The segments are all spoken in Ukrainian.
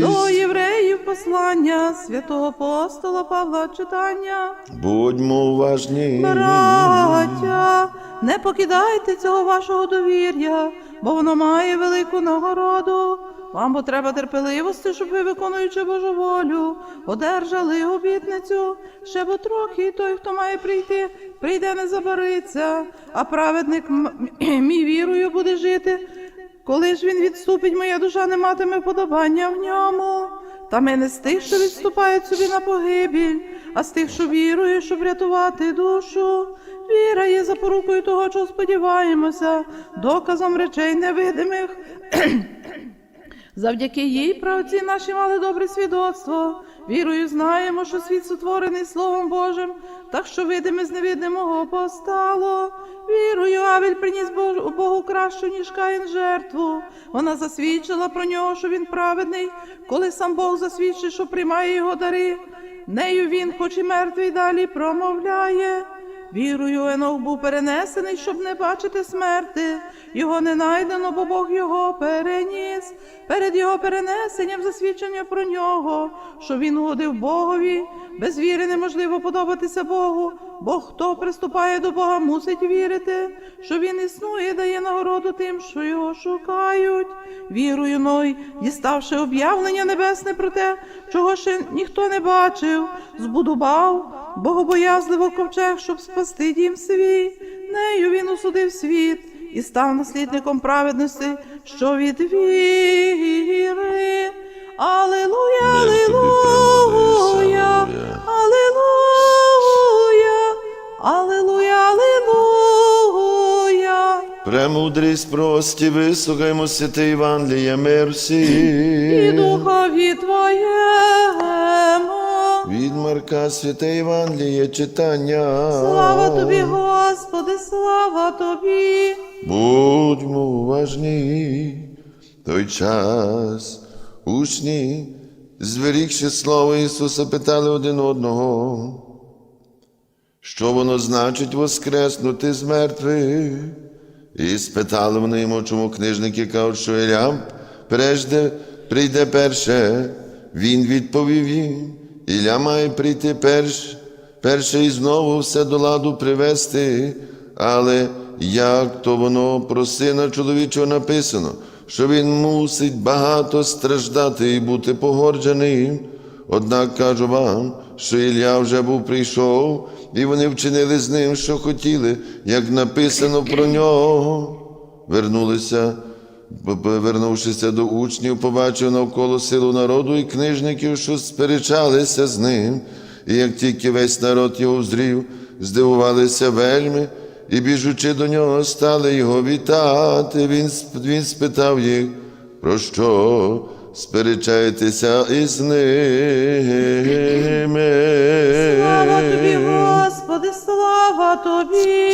До євреїв послання святого апостола Павла читання. Будьмо уважні. Браття, не покидайте цього вашого довір'я, бо воно має велику нагороду. Вам бо треба терпеливості, щоб ви, виконуючи Божу волю, одержали обітницю. Ще бо трохи той, хто має прийти, прийде, не забариться, а праведник мій вірою буде жити. Коли ж він відступить, моя душа не матиме подобання в ньому. Та ми не з тих, що відступають собі на погибіль, а з тих, що вірує, щоб врятувати душу. Віра є запорукою того, чого сподіваємося, доказом речей невидимих. Завдяки їй правці наші мали добре свідоцтво. Вірою знаємо, що світ сотворений Словом Божим, так що видиме з невидимого постало. Вірою Авель приніс Богу, Богу кращу, ніж Каїн жертву. Вона засвідчила про нього, що він праведний, коли сам Бог засвідчить, що приймає його дари. Нею він, хоч і мертвий, далі промовляє. Вірою Енох був перенесений, щоб не бачити смерти. Його не найдено, бо Бог його переніс. Перед його перенесенням засвідчення про нього, що він угодив Богові. Без віри неможливо подобатися Богу, бо хто приступає до Бога, мусить вірити, що він існує, дає нагороду тим, що його шукають. Вірою Ной, діставши об'явлення небесне про те, чого ще ніхто не бачив, збудував богобоязливо ковчег, щоб спасти дім свій. Нею він осудив світ і став наслідником праведності, що від віри. Премудрість прості, вислухаймо святе Євангеліє, мир І духові Твоєму. Від Марка святе Євангеліє читання. Слава тобі, Господи, слава тобі. Будьмо уважні. Той час учні, зберігши слово Ісуса, питали один одного, що воно значить воскреснути з мертвих. І спитали вони йому, чому книжники кажуть, що Ілля прежде прийде перше. Він відповів їм, Ілля має прийти перш, перше і знову все до ладу привести. Але як то воно про сина чоловічого написано, що він мусить багато страждати і бути погордженим. Однак кажу вам, що Ілля вже був прийшов, і вони вчинили з ним, що хотіли, як написано про нього. Вернулися, б- до учнів, побачив навколо силу народу і книжників, що сперечалися з ним. І як тільки весь народ його зрів, здивувалися вельми, і біжучи до нього, стали його вітати. Він, він спитав їх, про що сперечаєтеся із ними. Слава тобі, Господи, слава тобі.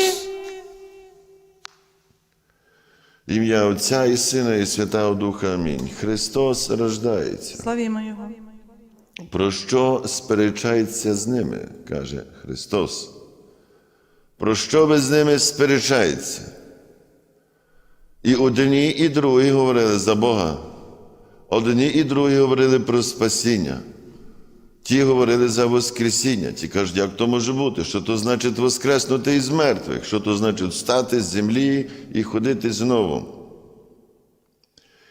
Ім'я Отця і Сина, і Святого Духа. Амінь. Христос рождається. Славімо Його. Про що сперечається з ними, каже Христос. Про що ви з ними сперечаєтеся? І одні, і другі говорили за Бога. Одні і другі говорили про спасіння. Ті говорили за Воскресіння. Ті кажуть, як то може бути? Що то значить воскреснути із мертвих? Що то значить встати з землі і ходити знову?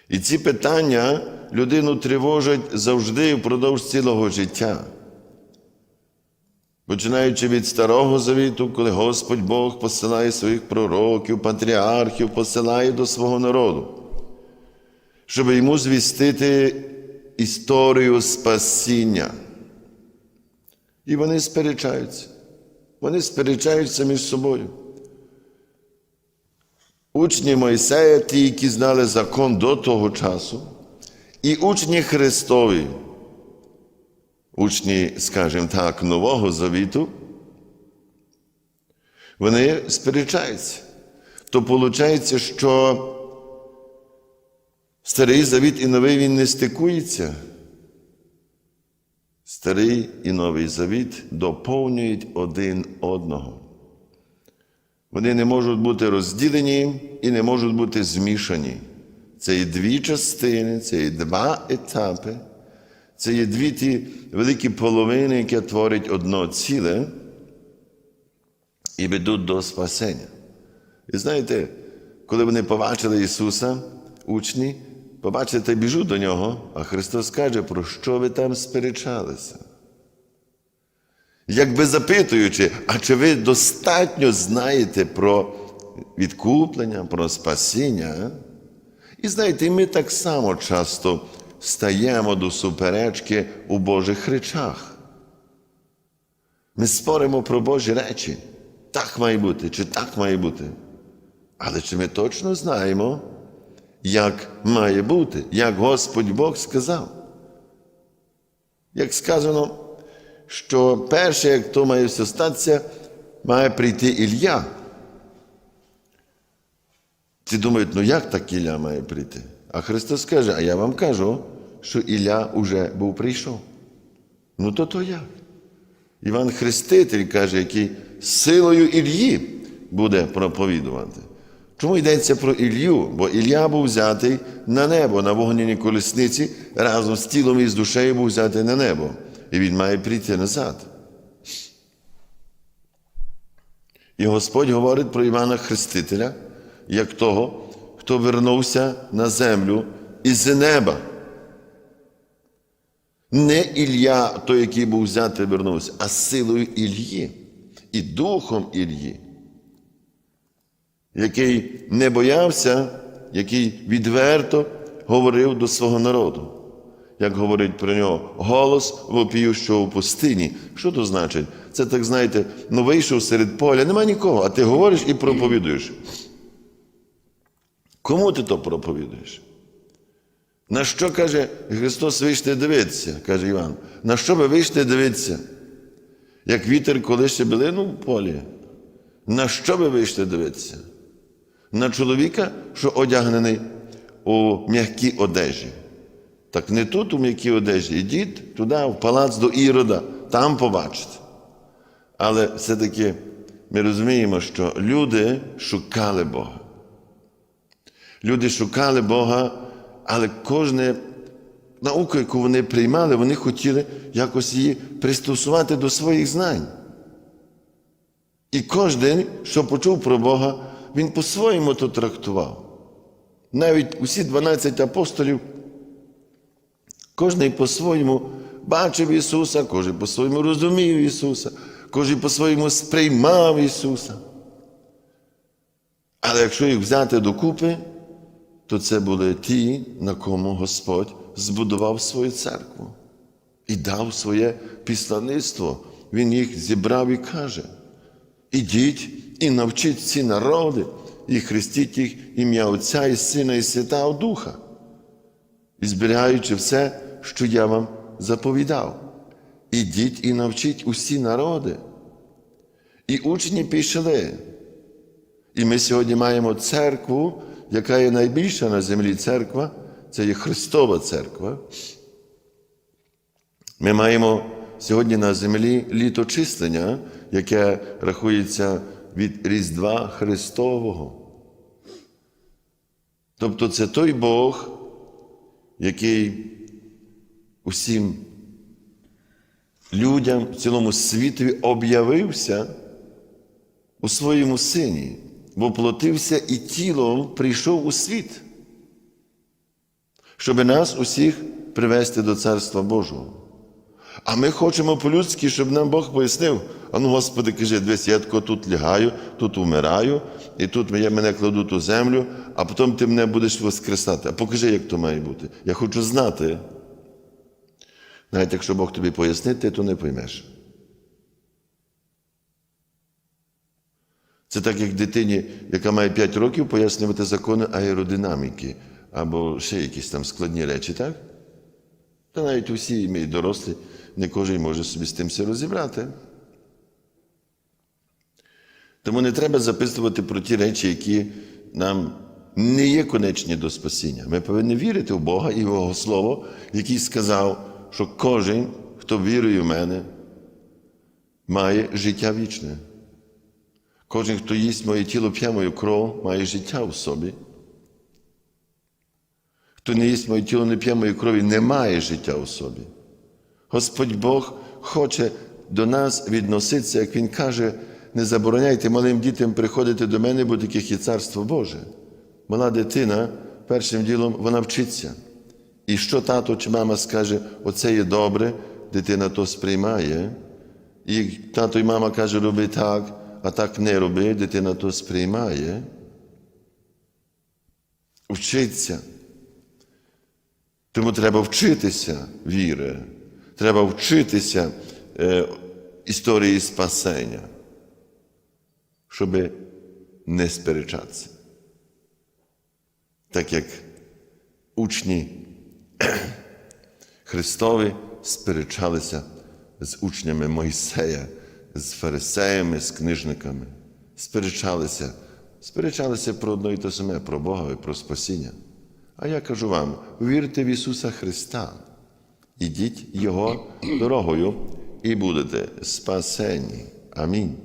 І ці питання людину тривожать завжди впродовж цілого життя. Починаючи від Старого Завіту, коли Господь Бог посилає своїх пророків, патріархів, посилає до свого народу, щоб йому звістити історію спасіння. І вони сперечаються. Вони сперечаються між собою. Учні Мойсея, ті, які знали закон до того часу, і учні Христові, учні, скажімо так, Нового Завіту, вони сперечаються. То виходить, що Старий Завіт і Новий він не стикується. Старий і Новий Завіт доповнюють один одного. Вони не можуть бути розділені і не можуть бути змішані. Це є дві частини, це є два етапи, це є дві ті великі половини, які творять одно ціле і ведуть до спасення. І знаєте, коли вони побачили Ісуса, учні, побачили та біжуть до Нього, а Христос каже, про що ви там сперечалися? Якби запитуючи, а чи ви достатньо знаєте про відкуплення, про спасіння? І знаєте, ми так само часто стаємо до суперечки у Божих речах. Ми споримо про Божі речі. Так має бути, чи так має бути. Але чи ми точно знаємо, як має бути, як Господь Бог сказав? Як сказано, що перше, як то має все статися, має прийти Ілля. Ці думають, ну як так Ілля має прийти? А Христос каже, а я вам кажу, що Ілля уже був прийшов. Ну то то як? Іван Хреститель каже, який силою Ільї буде проповідувати. Чому йдеться про Ілью? Бо Ілля був взятий на небо на вогняній колесниці, разом з тілом і з душею був взятий на небо. І він має прийти назад. І Господь говорить про Івана Хрестителя, як того, хто вернувся на землю із неба. Не Ілля, той, який був взятий, вернувся, а силою Ільї і духом Ільї, який не боявся, який відверто говорив до свого народу. Як говорить про нього, голос вопіющого в пустині. Що то значить? Це так знаєте, ну вийшов серед поля, нема нікого, а ти говориш і проповідуєш. Кому ти то проповідуєш? На що каже Христос вийшли дивитися, каже Іван. На що ви вийшли дивитися? Як вітер колише билину в полі. На що ви вийшли дивитися? На чоловіка, що одягнений у м'якій одежі. Так не тут у м'якій одежі. Ідіть туди, в палац до Ірода, там побачите. Але все-таки ми розуміємо, що люди шукали Бога. Люди шукали Бога, але кожна наука, яку вони приймали, вони хотіли якось її пристосувати до своїх знань. І кожен, що почув про Бога, він по-своєму то трактував. Навіть усі 12 апостолів, кожен по-своєму бачив Ісуса, кожен по-своєму розумів Ісуса, кожен по-своєму сприймав Ісуса. Але якщо їх взяти докупи, то це були ті, на кому Господь збудував свою церкву і дав своє післаництво. Він їх зібрав і каже: ідіть і навчіть ці народи, і хрестіть їх ім'я Отця і Сина, і Святого Духа, і зберігаючи все, що я вам заповідав. Ідіть і навчіть усі народи. І учні пішли. І ми сьогодні маємо церкву, яка є найбільша на землі церква, це є Христова церква. Ми маємо сьогодні на землі літочислення, яке рахується від Різдва Христового. Тобто це той Бог, який усім людям в цілому світові об'явився у своєму сині, воплотився і тілом прийшов у світ, щоб нас усіх привести до Царства Божого. А ми хочемо по-людськи, щоб нам Бог пояснив. А ну, Господи, кажи, дивись, я тако тут лягаю, тут умираю, і тут мене кладуть у землю, а потім ти мене будеш воскресати. А покажи, як то має бути. Я хочу знати. Навіть якщо Бог тобі пояснить, ти то не поймеш. Це так, як дитині, яка має 5 років, пояснювати закони аеродинаміки або ще якісь там складні речі, так? Та навіть усі ми дорослі, не кожен може собі з тим все розібрати. Тому не треба записувати про ті речі, які нам не є конечні до спасіння. Ми повинні вірити в Бога і в Його Слово, який сказав, що кожен, хто вірує в мене, має життя вічне. Кожен, хто їсть моє тіло, п'є мою кров, має життя в собі. Хто не їсть моє тіло, не п'є моєї крові, не має життя у собі. Господь Бог хоче до нас відноситися, як Він каже, не забороняйте малим дітям приходити до мене, бо таких є царство Боже. Мала дитина першим ділом вона вчиться. І що тато чи мама скаже, оце є добре, дитина то сприймає. І тато і мама каже, роби так, а так не роби, дитина то сприймає. Вчиться. Тому треба вчитися віри, треба вчитися е, історії спасення, щоб не сперечатися. Так як учні Христові сперечалися з учнями Мойсея, з фарисеями, з книжниками. Сперечалися, сперечалися про одно і те саме, про Бога і про спасіння. А я кажу вам: вірте в Ісуса Христа, ідіть Його дорогою і будете спасені. Амінь.